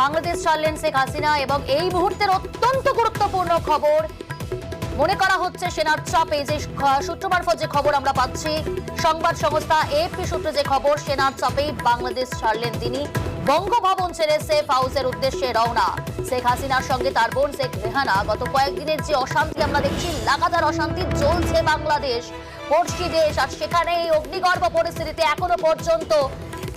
বাংলাদেশ ছাড়লেন শেখ হাসিনা এবং এই মুহূর্তের অত্যন্ত গুরুত্বপূর্ণ খবর। মনে করা হচ্ছে সেনার চাপে যে সূত্র মারফত যে খবর আমরা পাচ্ছি, সংবাদ সংস্থা এপি সূত্রে যে খবর, সেনার চাপেই বাংলাদেশ ছাড়লেন তিনি। বঙ্গভবন ছেড়ে সেফ হাউসের উদ্দেশ্যে রওনা। শেখ হাসিনার সঙ্গে তার বোন শেখ রেহানা গত কয়েকদিনের যে অশান্তি আমরা দেখছি, লাগাতার অশান্তি চলছে বাংলাদেশ। পড়শি দেশ, আর সেখানে এই অগ্নিগর্ভ পরিস্থিতিতে এখনও পর্যন্ত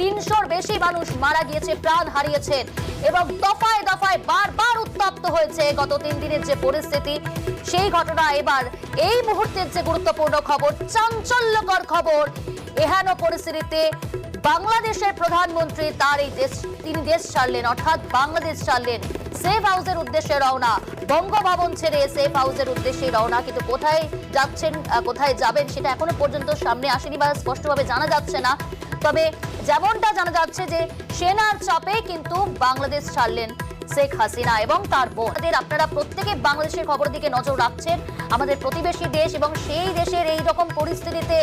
তিনশোর বেশি মানুষ মারা গিয়েছে, প্রাণ হারিয়েছেন এবং দফায় দফায় বারবার উত্তপ্ত হয়েছে গত তিন দিনের যে পরিস্থিতি, সেই ঘটনা এবার এই মুহূর্তের যে গুরুত্বপূর্ণ খবর, চাঞ্চল্যকর খবর, এহেন পরিস্থিতিতে বাংলাদেশের প্রধানমন্ত্রী তার এই দেশ, তিনি দেশ ছাড়লেন, অর্থাৎ বাংলাদেশ ছাড়লেন, সেফ হাউসের উদ্দেশ্যে রওনা, বঙ্গভবন ছেড়ে সেফ হাউসের উদ্দেশ্যে রওনা, কিন্তু কোথায় যাচ্ছেন কোথায় যাবেন সেটা এখনও পর্যন্ত সামনে আসেনি বা স্পষ্টভাবে জানা যাচ্ছে না। তবে যেমনটা জানা যাচ্ছে যে সেনার চাপে কিন্তু বাংলাদেশ ছাড়লেন শেখ হাসিনা এবং তার বোন আমাদের আপনারা প্রত্যেকে বাংলাদেশের খবরের দিকে নজর রাখছেন। আমাদের প্রতিবেশী দেশ এবং সেই দেশের এই রকম পরিস্থিতিতে,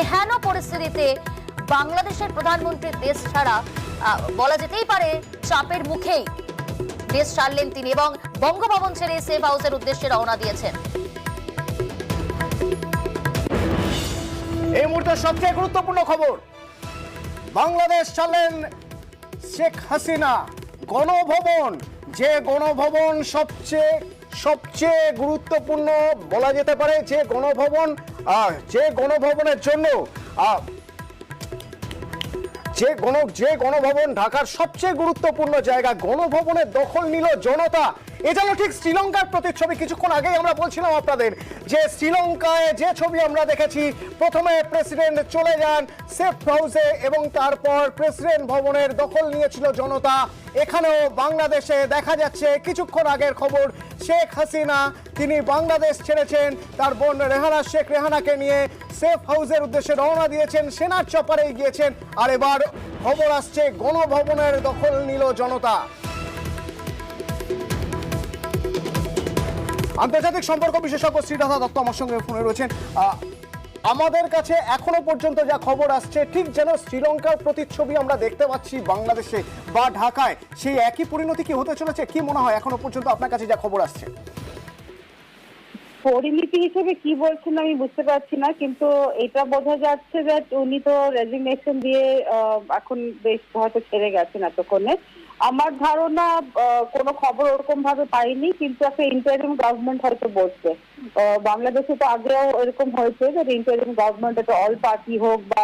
এহেন পরিস্থিতিতে বাংলাদেশের প্রধানমন্ত্রীর দেশ ছাড়া বলা যেতেই পারে চাপের মুখেই দেশ ছাড়লেন তিনি এবং বঙ্গভবন ছেড়ে সেফ হাউসের উদ্দেশ্যে রওনা দিয়েছেন। এই মুহূর্তের সবচেয়ে গুরুত্বপূর্ণ খবর। বাংলাদেশ চালেন শেখ হাসিনা। গণভবন, যে গণভবন সবচেয়ে সবচেয়ে গুরুত্বপূর্ণ বলা যেতে পারে যে গণভবন যে গণভবনের জন্য যে গণ, যে গণভবন ঢাকার সবচেয়ে গুরুত্বপূর্ণ জায়গা, গণভবনের দখল নিল জনতা। এ ঠিক শ্রীলঙ্কার প্রতিচ্ছবি। কিছুক্ষণ আগেই আমরা বলছিলাম আপনাদের যে শ্রীলঙ্কায় যে ছবি আমরা দেখেছি, প্রথমে প্রেসিডেন্ট চলে যান সেফ হাউসে এবং তারপর প্রেসিডেন্ট ভবনের দখল নিয়েছিল জনতা। এখানেও বাংলাদেশে দেখা যাচ্ছে, কিছুক্ষণ আগের খবর, শেখ হাসিনা তিনি বাংলাদেশ ছেড়েছেন, তার বোন রেহানা, শেখ রেহানাকে নিয়ে সেফ হাউসের উদ্দেশ্যে রওনা দিয়েছেন, সেনার চপারে গিয়েছেন। আর এবার খবর আসছে, গণভবনের দখল নিল জনতা। আন্তর্জাতিক সম্পর্ক বিশেষজ্ঞ শ্রীরাধা দত্ত আমার সঙ্গে ফোনে রয়েছেন। আমাদের কাছে এখনও পর্যন্ত যা খবর আসছে, ঠিক যেন শ্রীলঙ্কার প্রতিচ্ছবি আমরা দেখতে পাচ্ছি বাংলাদেশে বা ঢাকায়। সেই একই পরিণতি কি হতে চলেছে? কি মনে হয় এখনও পর্যন্ত আপনার কাছে যা খবর আসছে? পরিণতি হিসেবে কি বলছেন আমি বুঝতে পারছি না, কিন্তু এটা বোঝা যাচ্ছে যে উনি তো রেজিগনেশন দিয়ে এখন বেশ হয়তো ছেড়ে গেছেন এতক্ষণে। আমার ধারণা কোনো খবর ওরকম ভাবে পাইনি কিন্তু একটা ইন্টারিম গভর্নমেন্ট হয়তো আহ, বাংলাদেশে তো আগেও এরকম হয়েছে যে ইন্টারিম গভর্নমেন্ট একটা অল পার্টি হোক বা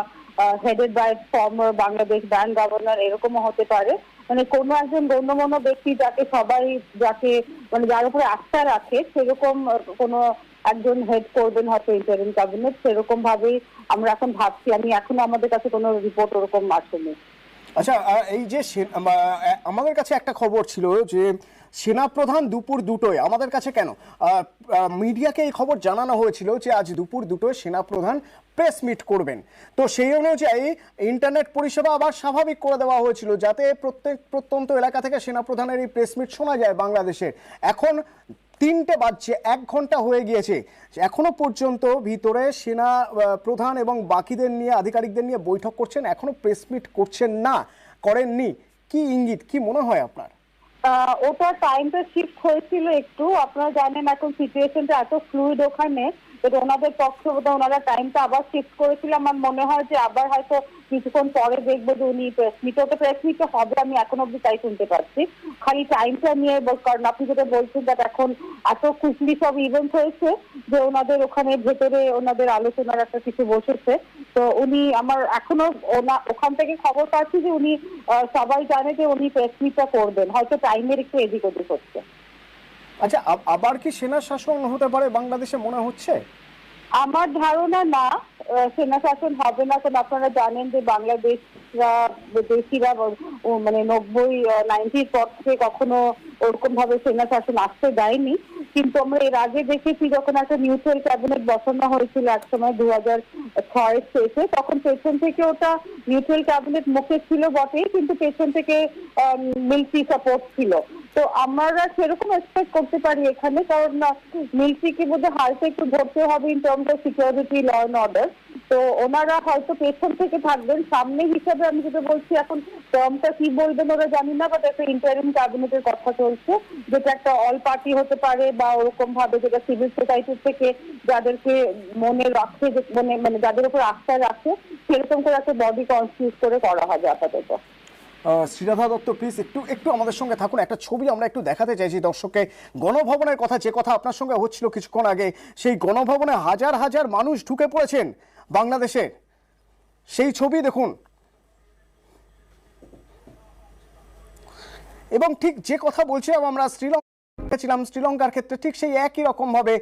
headed by former Bangladesh bank governor এরকমও হতে পারে। মানে কোনো একজন গণ্যমান্য ব্যক্তি যাকে সবাই যাকে মানে যার উপরে আস্থা রাখে সেরকম কোনো একজন হেড করবেন হয়তো ইন্টারিম গভর্নমেন্ট সেরকম ভাবেই আমরা এখন ভাবছি। আমি এখনও আমাদের কাছে কোনো রিপোর্ট ওরকম আসেনি। আচ্ছা এই যে আমাদের কাছে একটা খবর ছিল যে সেনাপ্রধান দুপুর দুটোয়, আমাদের কাছে কেন? মিডিয়াকে এই খবর জানানো হয়েছিল যে আজ দুপুর দুটোয় সেনাপ্রধান প্রেস মিট করবেন। তো সেই অনুযায়ী ইন্টারনেট পরিষেবা আবার স্বাভাবিক করে দেওয়া হয়েছিল যাতে প্রত্যেক, প্রত্যন্ত এলাকা থেকে সেনাপ্রধানের এই প্রেস মিট শোনা যায় বাংলাদেশের। এখন তিনটে বাজছে, এক ঘণ্টা হয়ে গিয়েছে। এখনও পর্যন্ত ভিতরে সেনা প্রধান এবং বাকিদের নিয়ে, আধিকারিকদের নিয়ে বৈঠক করছেন, এখনও প্রেস মিট করছেন না, করেননি। কি ইঙ্গিত, কি মনে হয় আপনার? ওটা টাইমটা শিফট হয়েছিল একটু। আপনারা জানেন এখন সিচুয়েশনটা এত ফ্লুইড ওখানে। যে ওনাদের পক্ষে বোধহয় ওনারা টাইমটা আবার শিফট করেছিল। আমার মনে হয় যে আবার হয়তো কিছুক্ষণ পরে দেখব যে উনি প্রেস মিট ওটা প্রেস মিটে হবে, আমি এখন অব্দি তাই শুনতে পাচ্ছি। খালি টাইমটা নিয়ে কারণ আপনি যেটা বলছেন that এখন এত কুইকলি সব ইভেন্ট হয়েছে যে ওনাদের ওখানে ভেতরে ওনাদের আলোচনার একটা কিছু বসেছে। তো উনি আমার এখনও ওনা- ওখান থেকে খবর পাচ্ছি যে উনি সবাই জানে যে উনি প্রেস মিটটা করবেন। হয়তো টাইমের একটু এদিক ওদিক হচ্ছে। আচ্ছা আবার কি সেনা শাসন হতে পারে বাংলাদেশে মনে হচ্ছে? আমার ধারণা না। সেনা শাসন হবে না কারণ আপনারা জানেন যে বাংলাদেশরা দেশিরা মানে নব্বই নাইনটির পর থেকে কখনো ওরকম ভাবে সেনা শাসন আসতে দেয়নি। কিন্তু আমরা এর আগে দেখেছি যখন একটা নিউট্রাল ক্যাবিনেট বসানো হয়েছিল এক সময় দু হাজার ছয়ের শেষে, তখন পেছন থেকে ওটা নিউট্রাল ক্যাবিনেট মুখে ছিল বটেই, কিন্তু পেছন থেকে মিলিটারি সাপোর্ট ছিল। তো আমরা সেরকম এক্সপেক্ট করতে পারি এখানে, কারণ মিলিটারিকে বোধহয় হালকা একটু ধরতে হবে in terms of security law and order তো ওনারা হয়তো পেছন থেকে থাকবেন। সামনে হিসাবে আমি যেটা বলছি, এখন টার্মটা কি বলবেন ওরা জানি না বাট একটা ইন্টারিম ক্যাবিনেটের কথা চলছে, যেটা একটা অল পার্টি হতে পারে বা ওরকম ভাবে যেটা সিভিল সোসাইটি থেকে যাদেরকে মনে রাখে মানে মানে যাদের উপর আস্থা রাখে, সেরকম করে একটা বডি কনস্টিটিউট করে করা হবে আপাতত। শ্রীরাধা দত্ত প্লিজ একটু একটু আমাদের সঙ্গে থাকুন। একটা ছবি আমরা একটু দেখাতে চাইছি দর্শককে। গণভবনের কথা, যে কথা আপনার সঙ্গে হচ্ছিল কিছুক্ষণ আগে, সেই গণভবনে হাজার হাজার মানুষ ঢুকে পড়েছেন বাংলাদেশের। সেই ছবি দেখুন। এবং ঠিক যে কথা বলছিলাম আমরা, শ্রীলঙ্কা ছিলাম, শ্রীলঙ্কার ক্ষেত্রে ঠিক সেই একই রকম ভাবে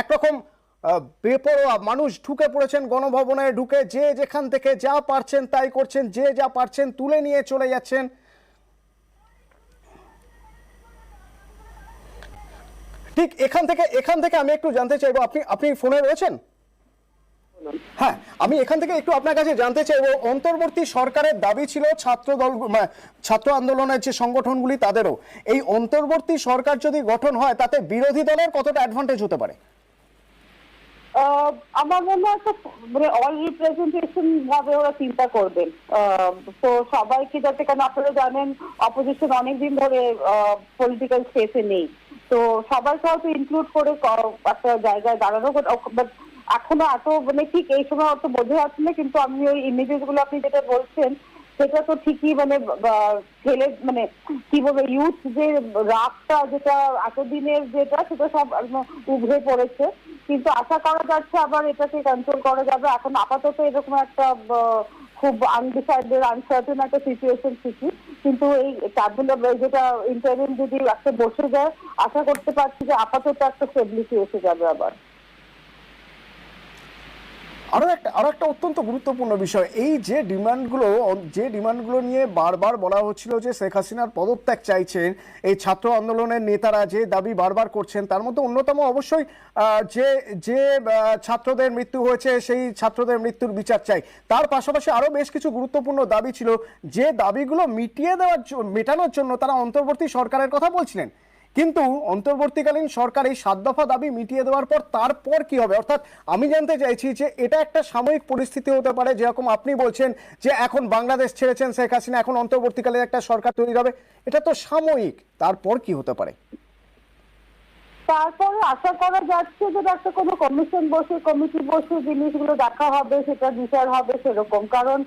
একরকম বেপরোয়া মানুষ ঢুকে পড়েছেন গণভবনে, ঢুকে যে যেখান থেকে যা পারছেন তাই করছেন, যে যা পারছেন তুলে নিয়ে চলে যাচ্ছেন। ঠিক এখান থেকে এখান থেকে আমি একটু জানতে চাইব, আপনি আপনি ফোনে রয়েছেন? হ্যাঁ আমি এখান থেকে একটু আপনার কাছে জানতে চাইব, অন্তর্বর্তী সরকারের দাবি ছিল ছাত্র দল মানে ছাত্র আন্দোলনের যে সংগঠনগুলি তাদেরও, এই অন্তর্বর্তী সরকার যদি গঠন হয় তাতে বিরোধী দলের কতটা অ্যাডভান্টেজ হতে পারে? আমার মনে হয় মানে অল রিপ্রেজেন্টেশন ভাবে ওরা চিন্তা করবেন তো সবাইকে যাতে কেন আপনারা জানেন অপোজিশন অনেকদিন ধরে পলিটিক্যাল স্পেসে নেই। তো সবাইকে হয়তো ইনক্লুড করে একটা জায়গায় দাঁড়ানো বাট এখনও এত মানে ঠিক এই সময় অত বোঝা যাচ্ছে না, কিন্তু আমি ওই ইমেজেসগুলো আপনি যেটা বলছেন, সেটা তো ঠিকই মানে ছেলে মানে কি বলব ইউথ যে রাগটা, যেটা এতদিনের যেটা, সেটা সব উভরে পড়েছে। কিন্তু আশা করা যাচ্ছে আবার এটাকে কন্ট্রোল করা যাবে। এখন আপাতত এরকম একটা খুব আনডিসাইডেড আনসার্টেন একটা সিচুয়েশন ঠিকই কিন্তু এই ক্যাবিনেট যেটা ইন্টারভিউ যদি একটা বসে যায়, আশা করতে পারছি যে আপাতত একটা স্টেবিলিটি এসে যাবে আবার। আরও একটা আরও একটা অত্যন্ত গুরুত্বপূর্ণ বিষয়, এই যে ডিমান্ডগুলো যে ডিমান্ডগুলো নিয়ে বারবার বলা হচ্ছিল যে শেখ হাসিনার পদত্যাগ চাইছেন, এই ছাত্র আন্দোলনের নেতারা যে দাবি বারবার করছেন, তার মধ্যে অন্যতম অবশ্যই যে যে ছাত্রদের মৃত্যু হয়েছে, সেই ছাত্রদের মৃত্যুর বিচার চাই। তার পাশাপাশি আরও বেশ কিছু গুরুত্বপূর্ণ দাবি ছিল, যে দাবিগুলো মিটিয়ে দেওয়ার মেটানোর জন্য তারা অন্তর্বর্তী সরকারের কথা বলছিলেন। কিন্তু অন্তর্বর্তীকালীন সরকার এই সাত দফা দাবি মিটিয়ে দেওয়ার পর তারপর কি হবে? অর্থাৎ আমি জানতে চাইছি যে এটা একটা সাময়িক পরিস্থিতি হতে পারে, যেরকম আপনি বলছেন যে এখন বাংলাদেশ ছেড়েছেন শেখ হাসিনা, এখন অন্তর্বর্তীকালীন একটা সরকার তৈরি হবে। এটা তো সাময়িক, তারপর কি হতে পারে? তারপরে আশা করা যাচ্ছে যে একটা কোনো কমিশন বসে কমিটি বসে জিনিসগুলো দেখা হবে, সেটা বিচার হবে সেরকম। কারণ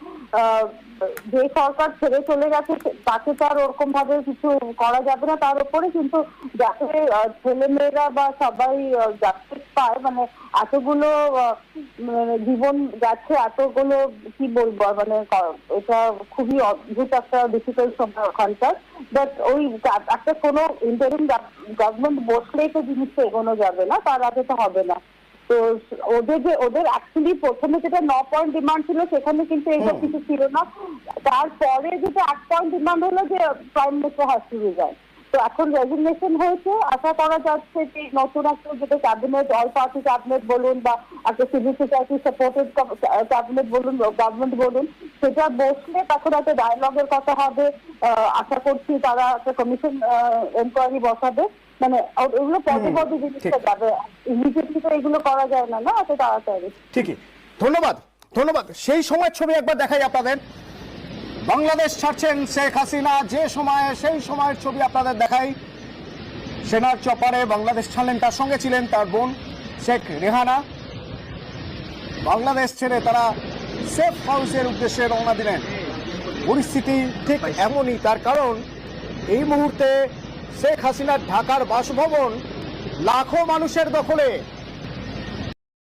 যে সরকার ছেড়ে চলে গেছে তাকে তো আর ওরকম ভাবে কিছু করা যাবে না। তার উপরে কিন্তু যাতে ছেলে মেয়েরা বা সবাই জাস্টিস পায় মানে এতগুলো মানে জীবন যাচ্ছে এতগুলো কি বলব মানে এটা খুবই অদ্ভুত একটা ডিফিকাল্ট সময় ওখানকার। বাট ওই একটা কোনো ইন্টারিম গভর্নমেন্ট বসলেই তো জিনিসটা এগোনো যাবে না তার আগে তো হবে না। তো ওদের যে ওদের অ্যাকচুয়ালি প্রথমে যেটা ন পয়েন্ট ডিমান্ড ছিল সেখানে কিন্তু এইসব কিছু ছিল না। তারপরে যেটা এক পয়েন্ট ডিমান্ড হলো যে prime minister has to resign তো এখন রেজিগনেশন হয়েছে। আশা করা যাচ্ছে যে নতুন একটা যেটা ক্যাবিনেট অল পার্টি ক্যাবিনেট বলুন বা একটা সিভিল সোসাইটি সাপোর্টেড ক্যাবিনেট বলুন গভর্নমেন্ট বলুন সেটা বসলে তখন একটা ডায়ালগের কথা হবে। আশা করছি তারা একটা কমিশন এনকোয়ারি বসাবে। মানে ও- ওগুলো পদে পদে জিনিসটা যাবে। ইমিডিয়েটলি তো এগুলো করা যায় না না? এত তাড়াতাড়ি। ঠিকই। ধন্যবাদ। ধন্যবাদ। সেই সময় ছবি একবার দেখাই আপনাদের। বাংলাদেশ ছাড়ছেন শেখ হাসিনা। যে সময়ে, সেই সময়ের ছবি আপনাদের দেখাই। সেনার চপারে বাংলাদেশ ছাড়লেন, তার সঙ্গে ছিলেন তার বোন শেখ রেহানা। বাংলাদেশ ছেড়ে তারা সেফ হাউসের উদ্দেশ্যে রওনা দিলেন। পরিস্থিতি ঠিক এমনই, তার কারণ এই মুহূর্তে শেখ হাসিনার ঢাকার বাসভবন লাখো মানুষের দখলে।